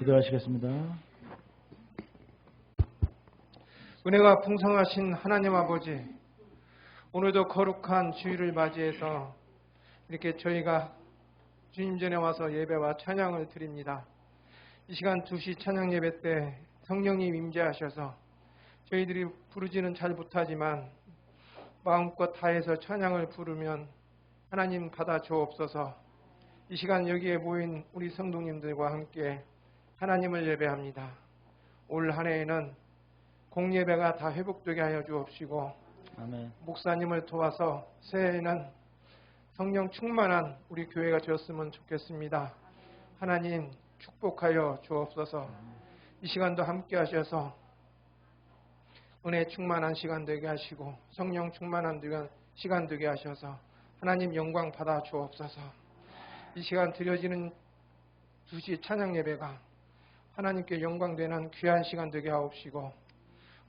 기도하시겠습니다. 은혜가 풍성하신 하나님 아버지, 오늘도 거룩한 주일을 맞이해서 이렇게 저희가 주님 전에 와서 예배와 찬양을 드립니다. 이 시간 2시 찬양 예배 때 성령님 임재하셔서 저희들이 부르지는 잘 못하지만 마음껏 다해서 찬양을 부르면 하나님 받아 주옵소서 이 시간 여기에 모인 우리 성도님들과 함께 하나님을 예배합니다. 올 한 해에는 공예배가 다 회복되게 하여 주옵시고 아멘. 목사님을 도와서 새해에는 성령 충만한 우리 교회가 되었으면 좋겠습니다. 하나님 축복하여 주옵소서. 이 시간도 함께 하셔서 은혜 충만한 시간 되게 하시고 성령 충만한 시간 되게 하셔서 하나님 영광 받아 주옵소서. 이 시간 드려지는 두시 찬양 예배가 하나님께 영광되는 귀한 시간 되게 하옵시고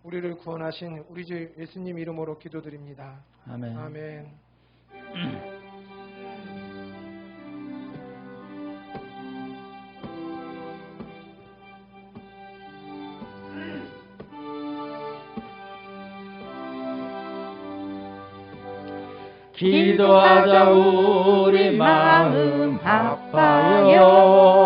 우리를 구원하신 우리 주 예수님 이름으로 기도드립니다. 아멘. 아멘. 기도하자 우리 마음 아파요.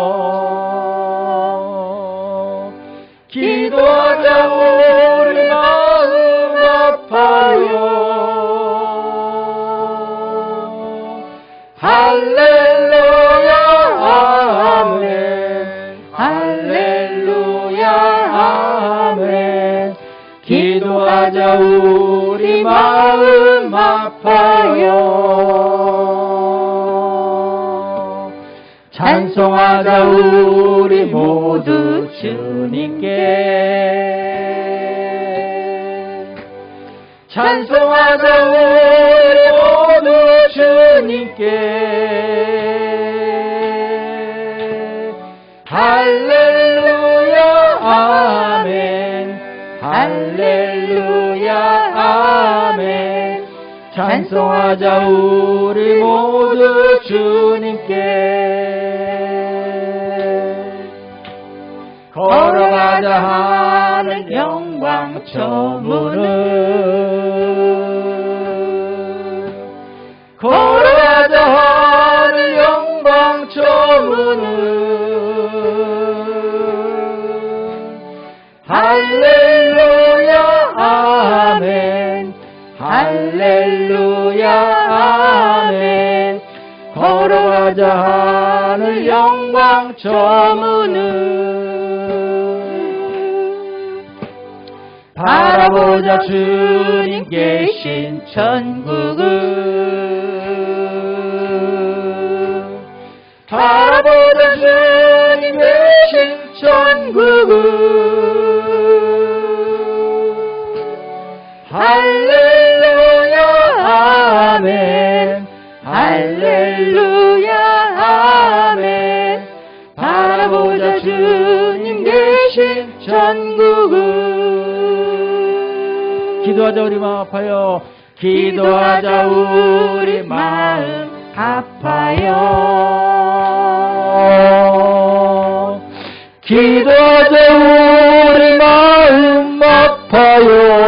우리 마음 아파요. 찬송하자 우리 모두 주님께. 찬송하자 우리 찬송하자 우리 모두 주님께. 걸어가자 하늘 영광 저 문을 걸어가자 하늘 영광 저 문을 할렐루야 아멘. 걸어가자 하늘 영광 저 문을 바라보자 주님 계신 천국을 바라보자 주님 계신 천국을 할렐루야 아멘. 할렐루야. 아멘. 바라보자 주님 계신 천국을. 기도하자 우리 마음 아파요. 기도하자 우리 마음 아파요. 기도하자 우리 마음 아파요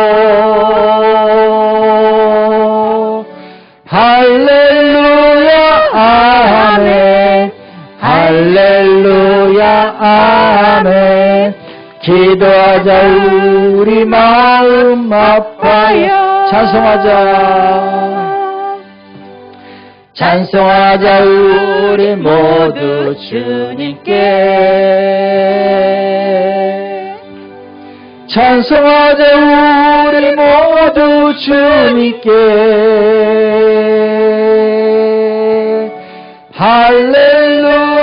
할렐루야 아멘. 기도하자 우리 마음 아파요. 찬송하자. 찬송하자 우리 모두 주님께. 찬송하자 우리 모두 주님께. 할렐루야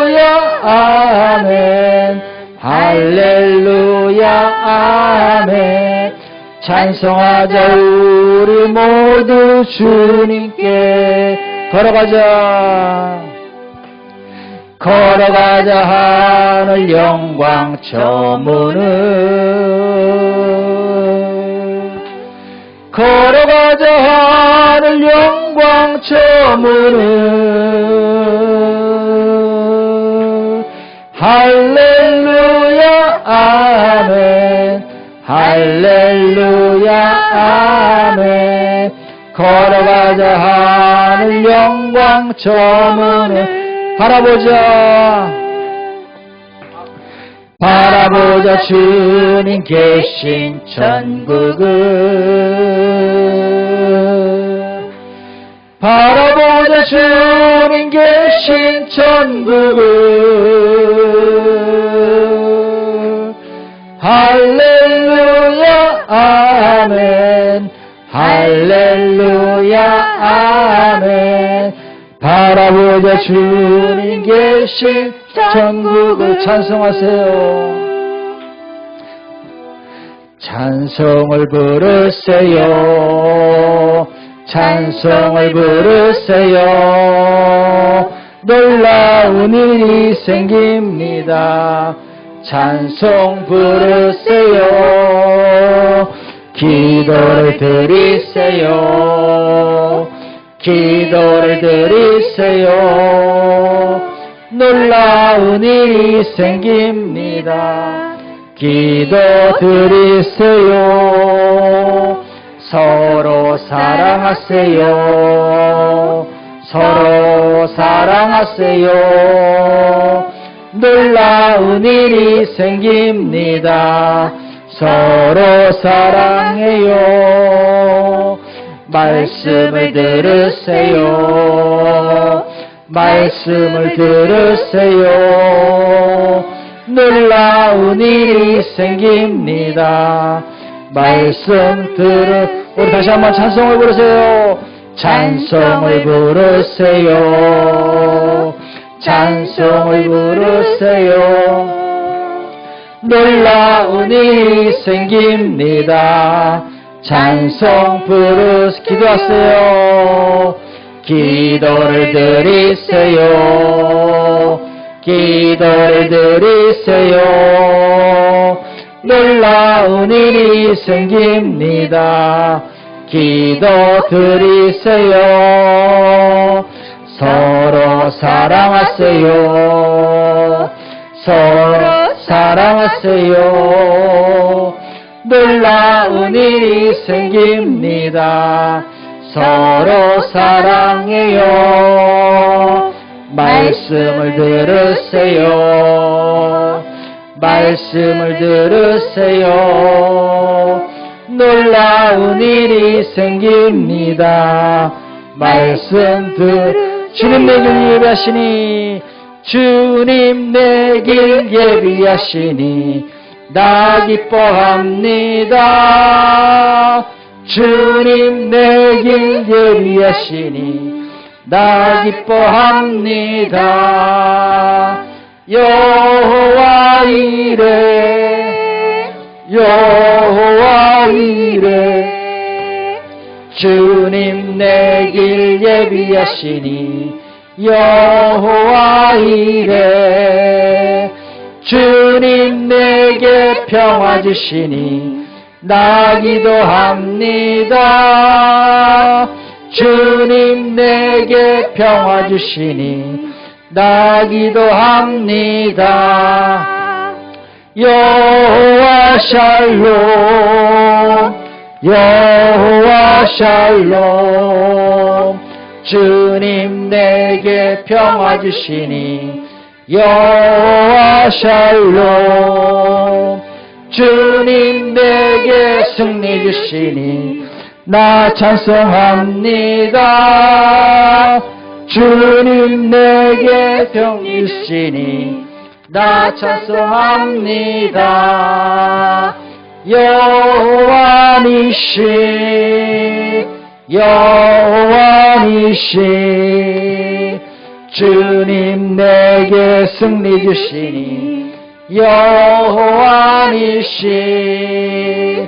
아멘. 할렐루야 아멘. 찬송하자 우리 모두 주님께 걸어가자. 걸어가자 하늘 영광 저 문을. 걸어가자 하늘 영광 저 문을 할렐루야 아멘. 할렐루야 아멘. 걸어가자 하늘 영광 저 문을 바라보자. 바라보자 주님 계신 천국을 바라보자 주님 계신 천국을 할렐루야 아멘. 할렐루야 아멘. 바라보자 주님 계신 천국을 찬송하세요. 찬송을 부르세요 찬송을 부르세요. 놀라운 일이 생깁니다. 찬송 부르세요. 기도를 드리세요. 기도를 드리세요. 놀라운 일이 생깁니다. 기도 드리세요 서로 사랑하세요. 서로 사랑하세요. 놀라운 일이 생깁니다. 서로 사랑해요. 말씀을 들으세요. 말씀을 들으세요. 놀라운 일이 생깁니다. 말씀 들으 우리 다시 한번 찬송을 부르세요. 찬송을 부르세요. 찬송을 부르세요. 놀라운 일이 생깁니다. 찬송 부르 기도하세요. 기도를 드리세요. 기도를 드리세요 놀라운 일이 생깁니다. 기도 드리세요. 서로 사랑하세요. 서로 사랑하세요. 놀라운 일이 생깁니다. 서로 사랑해요. 말씀을 들으세요 말씀을 들으세요. 놀라운 일이 생깁니다. 말씀 들 주님 내 길 예비하시니 주님 내 길 예비하시니 나 기뻐합니다. 주님 내 길 예비하시니 나 기뻐합니다 여호와 이래. 여호와 이래. 주님 내 길 예비하시니 여호와 이래. 주님 내게 평화 주시니 나 기도합니다. 주님 내게 평화 주시니 나 기도 합니다. 여호와 샬롬 여호와 샬롬. 주님 내게 평화 주시니 여호와 샬롬. 주님 내게 승리 주시니 나 찬송합니다 주님 내게 병 주시니 나 찬송합니다. 여호와 니시 여호와 니시 주님 내게 승리 주시니 여호와 니시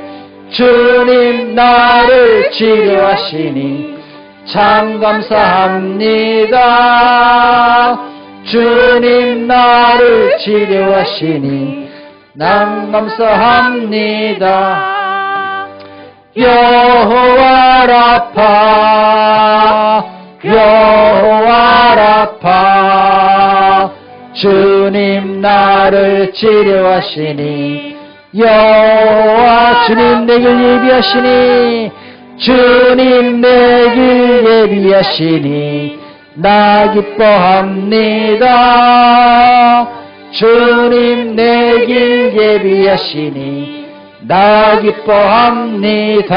주님 나를 치료하시니 참 감사합니다. 주님 나를 치료하시니 난 감사합니다. 여호와 라파 여호와 라파 주님 나를 치료하시니 여호와 주님 내길 예비하시니 주님 내 길 예비하시니 나 기뻐합니다. 주님 내 길 예비하시니 나 기뻐합니다.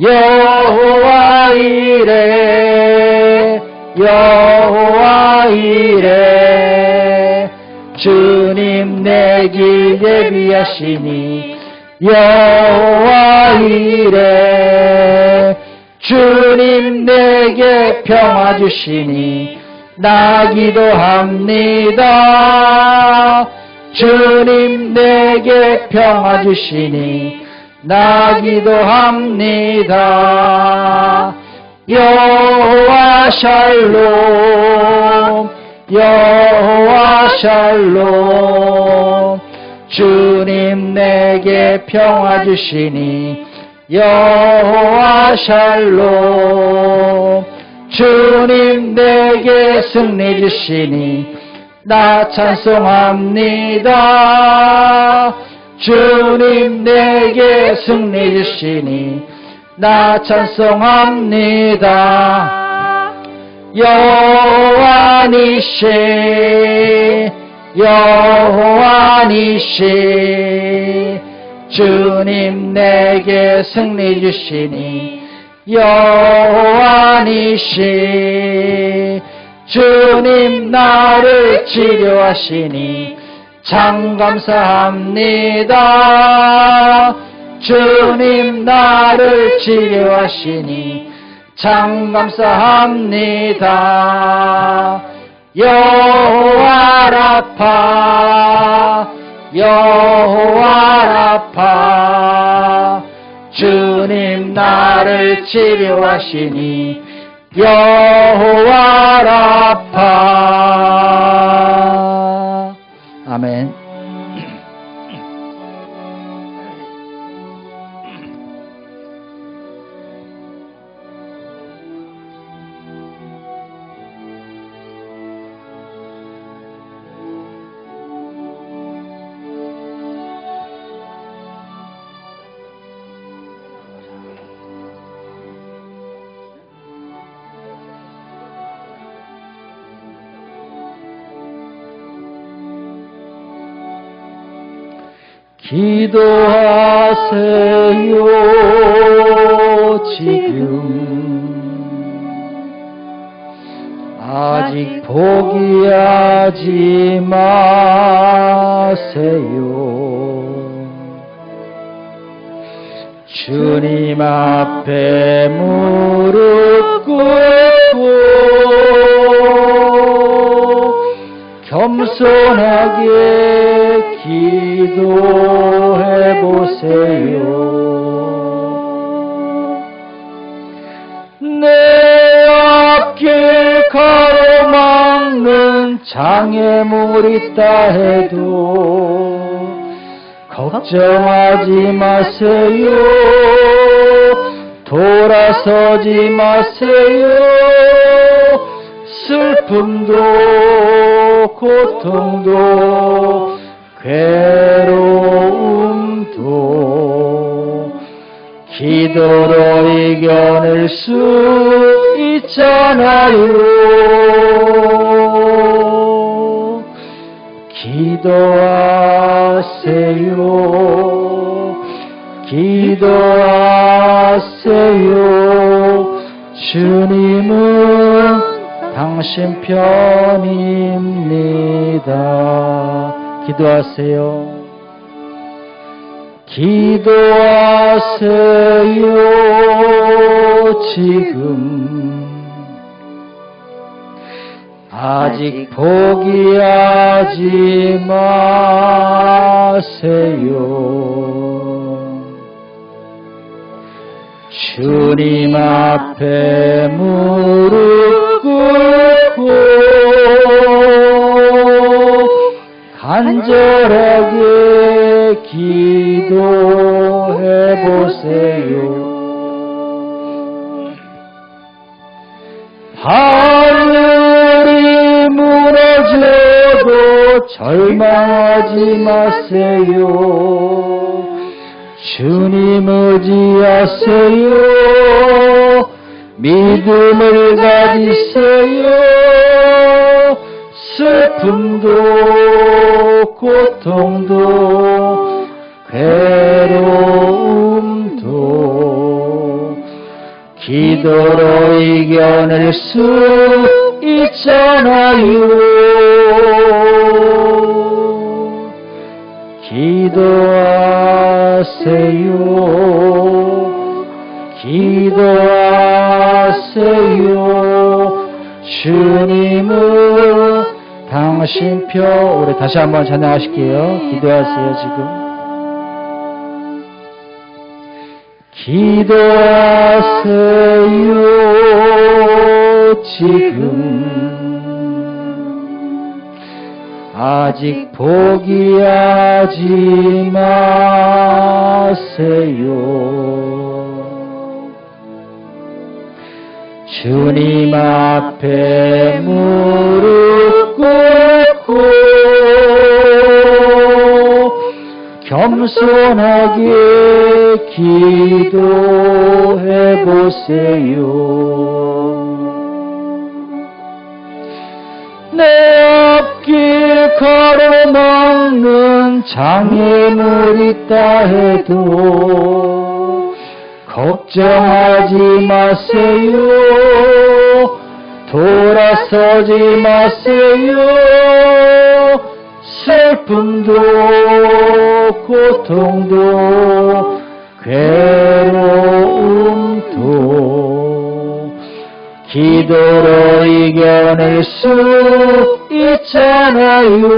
여호와 이래 여호와 이래. 주님 내 길 예비하시니 여호와 이래. 주님 내게 평화 주시니 나 기도합니다. 주님 내게 평화 주시니 나 기도합니다. 여호와 샬롬 여호와 샬롬 주님 내게 평화 주시니 여호와 샬롬. 주님 내게 승리 주시니 나 찬송합니다. 주님 내게 승리 주시니 나 찬송합니다. 여호와 니시 여호와 니시 주님 내게 승리 주시니 여호와 니시 주님 나를 치료하시니 참 감사합니다. 주님 나를 치료하시니 참 감사합니다 여호와 라파 여호와 라파. 주님 나를 치료하시니 여호와 라파. 아멘 기도하세요 지금. 아직 포기하지 마세요. 주님 앞에 무릎 꿇고 겸손하게 기도해 보세요. 내 앞길 가로막는 장애물 있다 해도 걱정하지 마세요. 돌아서지 마세요. 슬픔도 고통도 괴로움도 기도로 이겨낼 수 있잖아요. 기도하세요. 기도하세요. 주님은 당신 편입니다. 기도하세요. 기도하세요. 지금 아직 포기하지 마세요. 주님 앞에 무릎 꿇고 간절하게 기도해 보세요. 하늘이 무너져 무너져도 절망하지 마세요. 주님 의지하세요. 믿음을 가지세요. 슬픔도 고통도 괴로움도 기도로 이겨낼 수 있잖아요. 기도하세요. 기도하세요. 주님은 당신 표 우리 다시 한번 찬양하실게요. 기도하세요 지금. 기도하세요 지금 아직 포기하지 마세요 주님 앞에 무릎 꿇 고 겸손하게 기도해 보세요. 내 앞길 가로막는 장애물 있다 해도 걱정하지 마세요. 돌아서지 마세요. 슬픔도 고통도 괴로움도 기도로 이겨낼 수 있잖아요.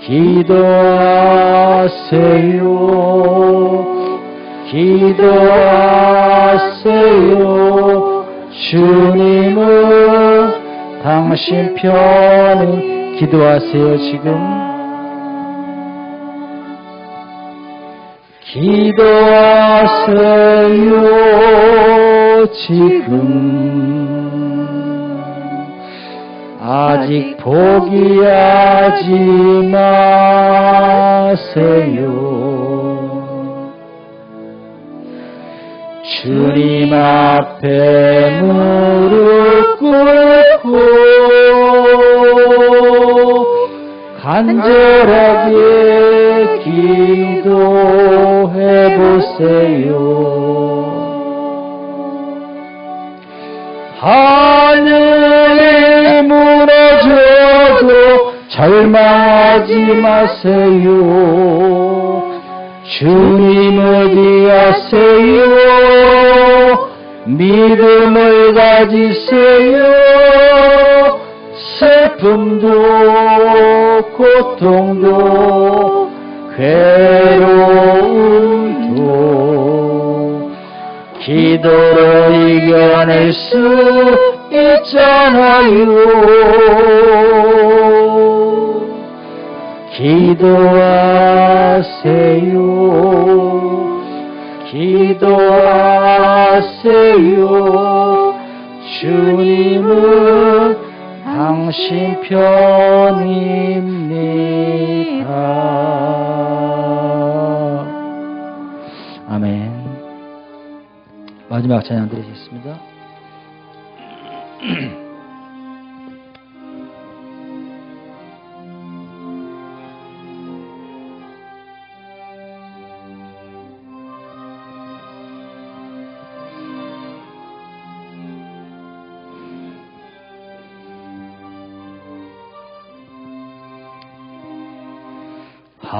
기도하세요. 기도하세요. 주님은 당신 편이 기도하세요, 지금. 기도하세요, 지금. 아직 포기하지 마세요. 주님 앞에 무릎 꿇고 간절하게 기도해 보세요. 하늘이 무너져도 절망하지 마세요. 주님 의지하세요. 믿음을 가지세요. 슬픔도 고통도 괴로움도 기도로 이겨낼 수 있잖아요. 기도하세요. 기도하세요. 주님은 당신 편입니다. 아멘. 마지막 찬양 드리겠습니다.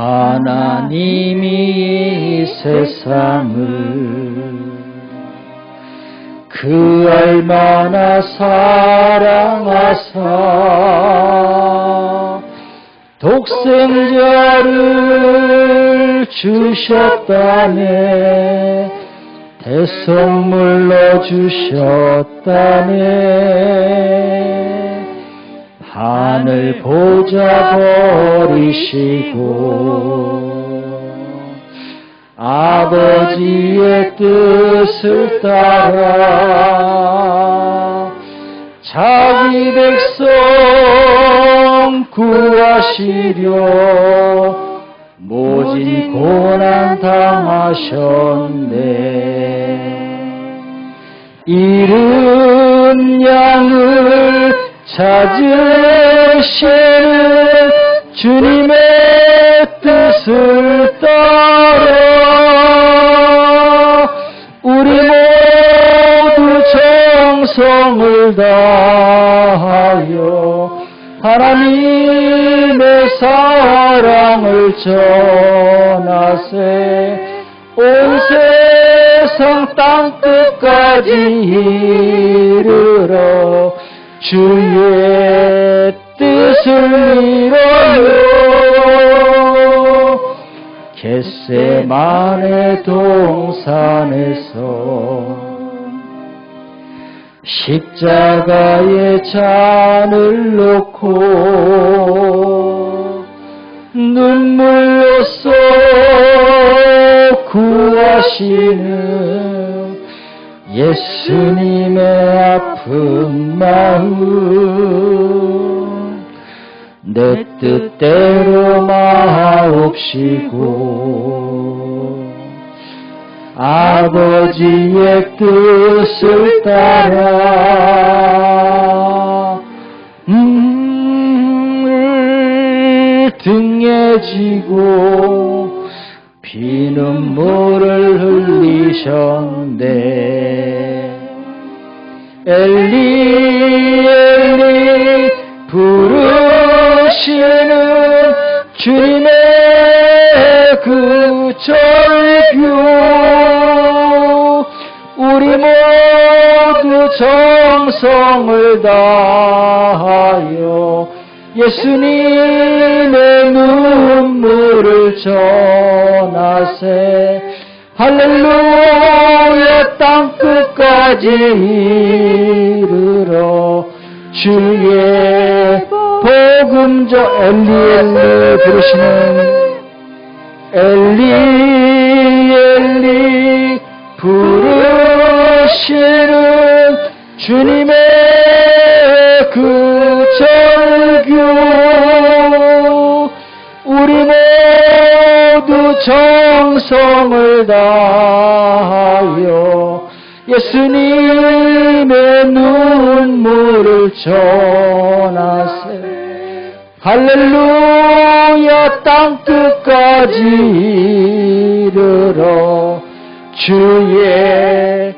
하나님이 이 세상을 그 얼마나 사랑하사 독생자를 주셨다네. 대성물로 주셨다네 하늘 보자 버리시고 아버지의 뜻을 따라 자기 백성 구하시려 모진 고난 당하셨네. 이른 양을 찾으시는 주님의 뜻을 따라 우리 모두 정성을 다하여 하나님의 사랑을 전하세. 온 세상 땅끝까지 이르러 주의 뜻을 이뤄요. 겟세만의 동산에서 십자가의 잔을 놓고 눈물로써 구하시는 예수님의 아픈 마음 내 뜻대로 마옵시고 아버지의 뜻을 따라 음, 등에 지고 피눈물을 흘리셨네. 엘리 엘리 부르시는 주님의 그 절규. 우리 모두 정성을 다하여 예수님의 눈물을 전하세. 할렐루야 땅 끝까지 이르러 주의 복음 저 엘리 엘리 부르시는 엘리 엘리 부르시는 주님의 정성을 다하여 예수님의 눈물을 전하세. 할렐루야 땅끝까지 이르러 주의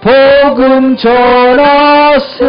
복음 전하세